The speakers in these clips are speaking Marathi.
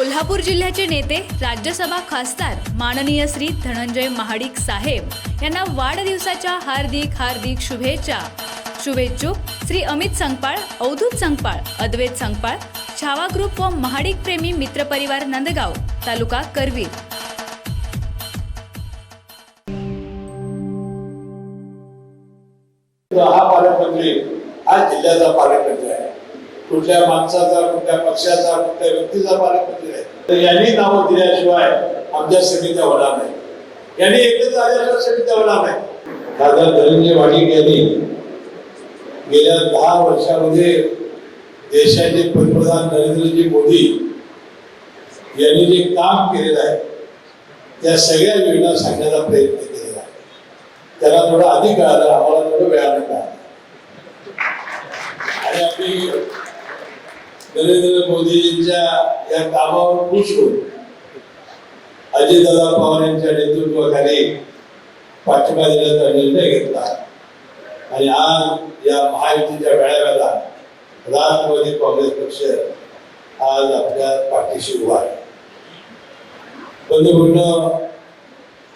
कोल्हापूर जिल्ह्याचे नेते राज्यसभा खासदार माननीय श्री धनंजय महाडिक साहेब यांना वाढदिवसाच्या हार्दिक हार्दिक शुभेच्छा. शुभेच्छुक श्री अमित संगपाळ अवधूत संगपाळ अद्वैत संगपाळ छावा ग्रुप व महाडिक प्रेमी मित्रपरिवार नंदगाव तालुका करवीर. हा पालकमंत्री हा जिल्ह्याचा पालकमंत्री आहे. कुठल्या माणसाचा कुठल्या पक्षाचा कुठल्या व्यक्तीचा पालकमंत्री आहे. तर यांनी नावं दिल्याशिवाय आमच्या समित्या होणार नाही. यांनी एकच आल्याशिवाय समित्या होणार नाही. खासदार धनंजय वाडिक यांनी गेल्या दहा वर्षामध्ये देशाचे पंतप्रधान नरेंद्रजी मोदी यांनी जे काम केलेलं आहे त्या सगळ्या योजना सांगण्याचा प्रयत्न केलेला आहे. त्याला थोडा अधिक आला आम्हाला थोडं वेळानं नका आणि आपली नरेंद्र मोदींच्या या कामावर खुश होऊन अजितदादा पवार यांच्या नेतृत्वाखाली पाठिंबा देण्याचा निर्णय घेतला. आणि आज या महायुतीच्या मेळाव्याला राष्ट्रवादी काँग्रेस पक्ष आज आपल्या पाठीशी उभा आहे. पंतप्रधान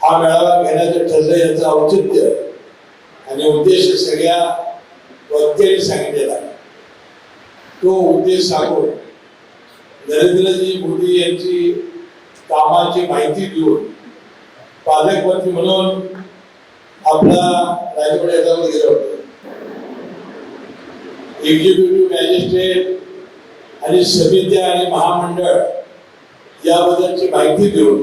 हा मेळावा घेण्याचं ठरलं याचं औचित्य आणि उद्देश सगळ्या वक्त्यांनी सांगितलेला आहे. तो उद्देश सांगून नरेंद्रजी मोदी यांची कामाची माहिती देऊन पालकमंत्री म्हणून आपला राजवाडा याच्यावर गेलो होता. एक्झिक्युटिव्ह मॅजिस्ट्रेट आणि समित्या आणि महामंडळ याबद्दलची माहिती देऊन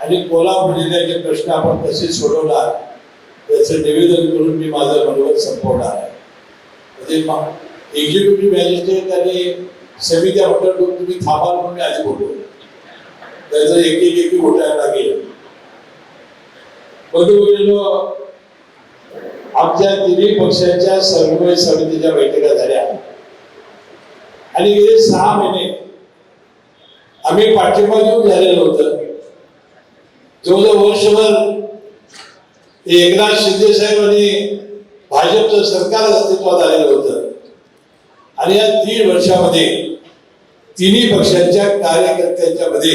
आणि कोल्हापूर जिल्ह्याचे प्रश्न आपण कसे सोडवणार त्याचं निवेदन करून मी माझं मनोगत संपवणार आहे. म्हणजे एक्झिक्युटिव्ह मॅजिस्ट्रेट आणि समित्या हॉटेल करून तुम्ही थांबाल म्हणून मी आधी बोलतो त्याचं एक एक एक घोटाळा लागेल. बंधू आमच्या तिन्ही पक्षांच्या समन्वय समितीच्या बैठका झाल्या. आणि गेले सहा महिने आम्ही पाठिंबा घेऊन झालेलं होतं. जवळजवळ वर्षभर एकनाथ शिंदे साहेब आणि भाजपचं सरकार अस्तित्वात आलेलं होतं. आणि या दीड वर्षामध्ये तिन्ही पक्षांच्या कार्यकर्त्यांच्या मध्ये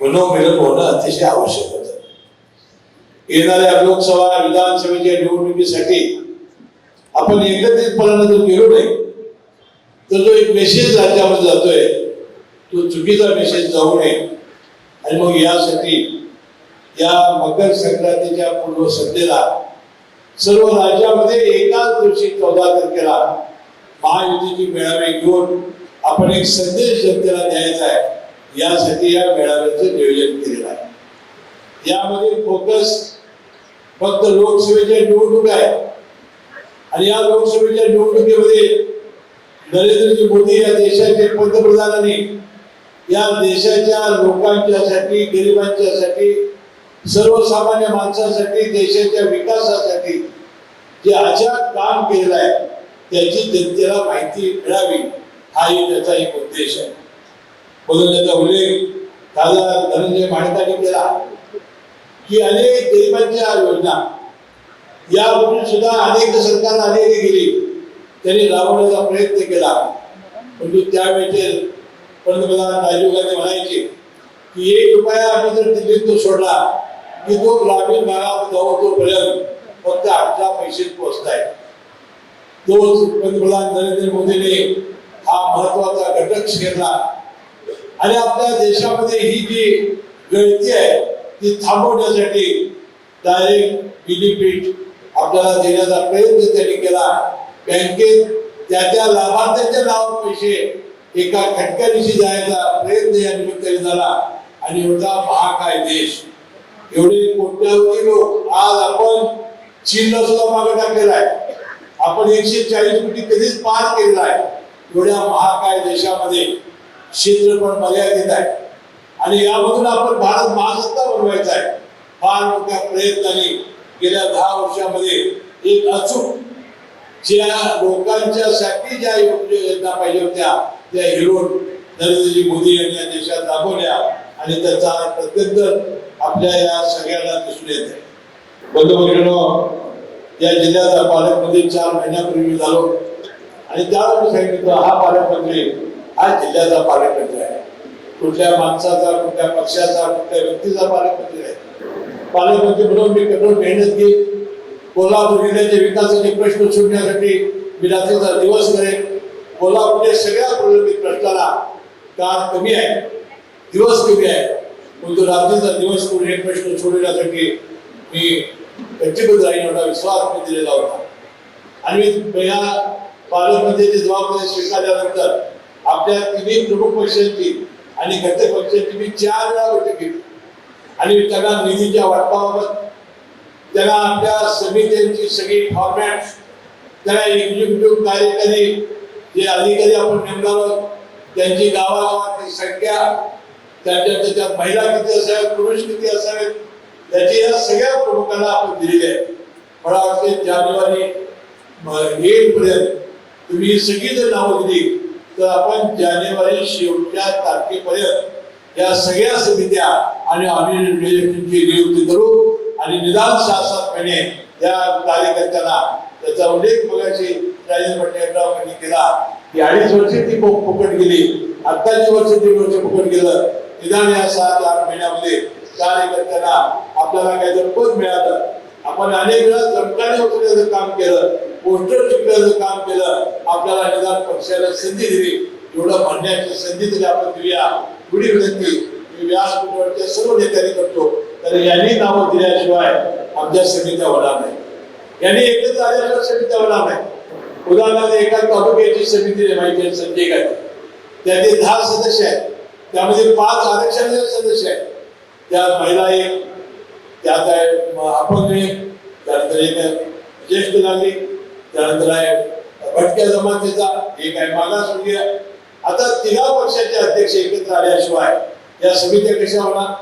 मनोमिलन होणं अतिशय आवश्यक होत. येणाऱ्या लोकसभा विधानसभेच्या निवडणुकीसाठी आपण एकत्रितपणानं जर गेलो नाही तर जो एक मेसेज राज्यामध्ये जातोय तो चुकीचा मेसेज जाऊ नये. आणि मग यासाठी या मकर संक्रांतीच्या पूर्व संध्येला सर्व राज्यामध्ये एकाच दिवशी चौदा तारखेला महायुतीची मेळावे घेऊन आपण एक संदेश जनतेला द्यायचा आहे. यासाठी या मेळाव्याचं नियोजन केलेलं आहे. यामध्ये फोकस फक्त लोकसभेच्या निवडणूक आहे. आणि या लोकसभेच्या निवडणुकीमध्ये नरेंद्रजी मोदी या देशाचे पंतप्रधानांनी या देशाच्या लोकांच्यासाठी गरिबांच्यासाठी सर्वसामान्य माणसासाठी देशाच्या विकासासाठी जे अचाट काम केलेलं आहे त्याची जनतेला माहिती मिळावी हाही त्याचा एक उद्देश आहे. म्हणून त्याचा उल्लेख दादा धनंजय माणकाने केला. की अनेक गरिबांच्या योजना यावरून सुद्धा अनेक सरकार आलेली गेली. त्यांनी राबवण्याचा प्रयत्न केला. परंतु त्यावेळेचे पंतप्रधान राजीव गांधी म्हणायचे की एक रुपया आम्ही जर दिल्लीत तो सोडला की तो ग्रामीण भागात जवळ तोपर्यंत फक्त अठरा पैसे आहे तोच पंतप्रधान नरेंद्र मोदीने हा महत्त्वाचा घटक शिकला आणि आपल्या देशामध्ये ही जी गळती आहे ती थांबवण्यासाठी डायरेक्ट बेनिफिट आपल्याला देण्याचा प्रयत्न त्यांनी केला. बँकेत त्या त्या लाभार्थ्यांच्या नावावर पैसे एका खटक्यानिशी जायचा प्रयत्न या निमित्ताने झाला. आणि एवढा महाकाय देश. एवढे कोट्यावधी लोक आज आपण चीनला सुद्धा मागे टाकलेला आहे. आपण एकशे चाळीस कोटी कधीच पार केलेला आहे एवढ्या महाकाय देशामध्ये क्षेत्र पण मर्यादित आहे. आणि यामधून आपण भारत महासत्ता बनवायचा आहे. फार मोठ्या प्रयत्नाने गेल्या दहा वर्षामध्ये एक अचूक ज्या लोकांच्या साठी ज्या योजना पाहिजे होत्या त्या हिरोन नरेंद्रजी मोदी यांनी या देशात राबवल्या आणि त्याचा प्रत्यंतर आपल्या या सगळ्यांना दिसून येत आहे. बंधू या जिल्ह्याचा पालकमंत्री चार महिन्यापूर्वी झालो. आणि त्यावेळी सांगितलं हा पालकमंत्री हा जिल्ह्याचा पालकमंत्री आहे. कुठल्या माणसाचा कुठल्या पक्षाचा कुठल्या व्यक्तीचा पालकमंत्री आहे? पालकमंत्री म्हणून मी कठोर मेहनत घेईन. कोल्हापूर जिल्ह्याचे विकासाचे प्रश्न सोडण्यासाठी मी रात्रीचा दिवस करेन. कोल्हापूरच्या सगळ्या प्रलंबित प्रश्नाला काळ कमी आहे. दिवस कमी आहे. परंतु रात्रीचा दिवस करून हे प्रश्न सोडवण्यासाठी मी कच्चीबद्ध राहील एवढा विश्वास मी दिलेला होता. आणि या पालकमंत्र्यांची जबाबदारी स्वीकारल्यानंतर आपल्या तिन्ही प्रमुख पक्षांची आणि घटक पक्षांची मी चार वेळा बैठक घेतली. आणि त्यांना निधीच्या वाटपाबाबत त्यांना आपल्या समित्यांची सगळी फॉर्मॅट त्यांना एक्झिक्युटिव्ह कार्यकारी जे अधिकारी आपण नेमणार आहोत त्यांची गावागावातली संख्या त्यांच्या त्याच्यात महिला किती असाव्यात पुरुष किती असावेत त्याची या सगळ्या प्रमुखांना आपण दिलेली आहे. मला वाटते जानेवारी पर्यंत तुम्ही सगळी जर नावं दिली तर आपण जानेवारी शेवटच्या तारखेपर्यंत या सगळ्या समित्या आणि अभिनेत्यांची नियुक्ती करू आणि निदान सहा सात महिने या कार्यकर्त्यांना त्याचा उल्लेख बघायची राजेंद्र पटेलराव यांनी केला. की अडीच वर्ष ती फुकट गेली. आत्ताची वर्ष तीन वर्ष फुकट गेलं. निदान या सात आठ महिन्यामध्ये कार्यकर्त्यांना आपल्याला काही जर पद मिळालं आपण अनेक वेळा जमकाने उचलण्याचं काम केलं पोस्टर चिकण्याचं काम केलं आपल्याला निदान पक्षाला संधी दिली. एवढं म्हणण्याची संधी तरी आपण देऊया पुढील विनंती मी व्यासपीठावरच्या सर्व नेत्यांनी करतो. तर यांनी नावं दिल्याशिवाय आमच्या समित्या होणार नाही. यांनी एकत्र आल्याशिवाय समित्या होणार नाही. उदाहरणार्थ एका तालुक्याची समिती माहिती आहे संजय गांधी. त्याचे दहा सदस्य आहेत. त्यामध्ये पाच आरक्षणाचे सदस्य आहेत. त्यात महिला एक त्यात आहे. अपंग एक त्यानंतर एक ज्येष्ठ नागरिक त्यानंतर आहे भटक्या जमातीचा एक आहे मागासवर्गीय. आता तिघा पक्षाचे अध्यक्ष एकत्र आल्याशिवाय या समित्या कशा होणार?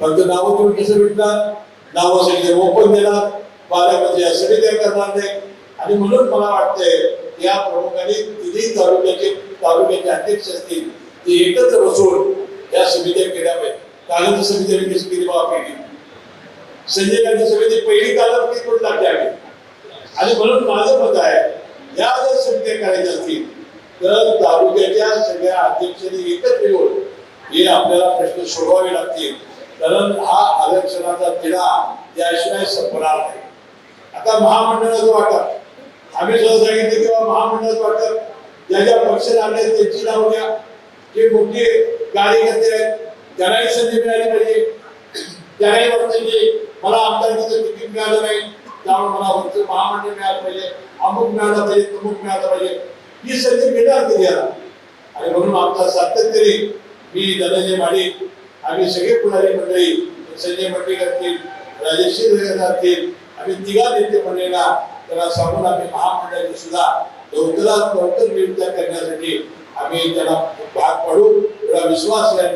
फक्त नावं तुम्ही कसं भेटणार नावं सगळे ओपन देणार. पालकमंत्री या समित्या करणार नाही. आणि म्हणून मला वाटतंय की या प्रमुखांनी तिन्ही तालुक्याचे तालुक्याचे अध्यक्ष असतील ते एकत्र बसून या समित्या केल्या पाहिजे. कागद समिती कशी केली बाबा केली संजय गांधी समिती पहिली कालावधी पण लागली आहे आणि म्हणून माझं मत आहे या जर समित्या करायच्या असतील तर तालुक्याच्या सगळ्या अध्यक्षांनी एकत्र येऊन हे आपल्याला प्रश्न सोडवावे लागतील. कारण हा आरक्षणाचा तिढा त्याशिवाय संपणार नाही. आता महामंडळाचं वाटप आम्ही सुद्धा सांगितलं किंवा महामंडळाचं वाटप ज्या ज्या पक्ष लागले त्यांची नाव घ्या जे मोठे कार्यकर्ते आहेत त्यांनाही संधी मिळाली पाहिजे. त्यालाही वाटतं की मला आमदारकीचं तिकीट मिळालं नाही त्यामुळे मला वरचं महामंडळ मिळालं पाहिजे अमुक मिळालं पाहिजे तमुक मिळालं पाहिजे. ही संधी मिळणार कधी याला? आणि म्हणून आमचा सातत्याने मी धनंजय माडिक आम्ही सगळे पुढारी मंडळी संजय मंडळी असतील राजेश असतील आम्ही तिघा नेते मंडळीला त्याला सांगून आम्ही महामंडळाची सुद्धा लवकरात लवकर नियुक्त्या करण्यासाठी आम्ही त्याला भाग पाडू. एवढा विश्वास या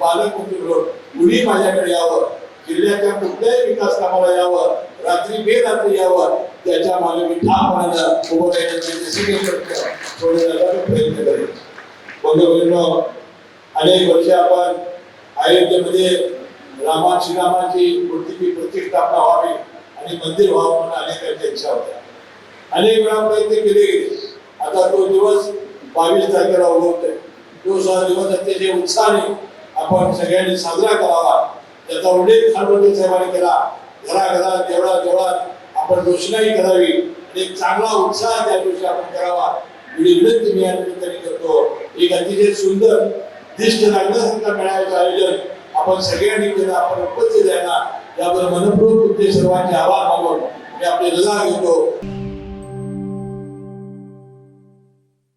म्हणजे आणि पालकमंत्री म्हणून. कुणी माझ्याकडे यावं? जिल्ह्याच्या कुठल्याही विकास कामाला यावं? रात्री बेरात्री यावं? त्याच्यामागे मी ठामपणानं उभं राहण्याचे थोडं प्रयत्न सोडवण्याचा प्रयत्न करेन. बंधुभगिनींनो, अनेक वर्ष आपण अयोध्येमध्ये रामा श्रीरामाची मूर्तीची प्रतिष्ठापना व्हावी आणि मंदिर व्हावं म्हणून अनेकांच्या इच्छा होत्या. अनेक वेळा प्रयत्न केले. गेले आता तो दिवस बावीस तारखेला उगवतोय. तो सहा दिवस अतिशय उत्साहाने आपण सगळ्यांनी साजरा करावा. त्याचा उल्लेख खानवते साहेबांनी केला. घराघरात देवळा देवळात आपण रोषणाई करावी आणि चांगला उत्साह त्या दिवशी आपण करावा. एवढी विनंती मी या निमित्ताने करतो. एक अतिशय सुंदर दिष्ट लागण्यासारखा मेळाव्याचं आयोजन आपण सगळ्यांनी केलं. आपण उपस्थित आहे ना याबद्दल मनपूर्वक तुमचे सर्वांचे आभार मानून मी आपले रजा घेतो.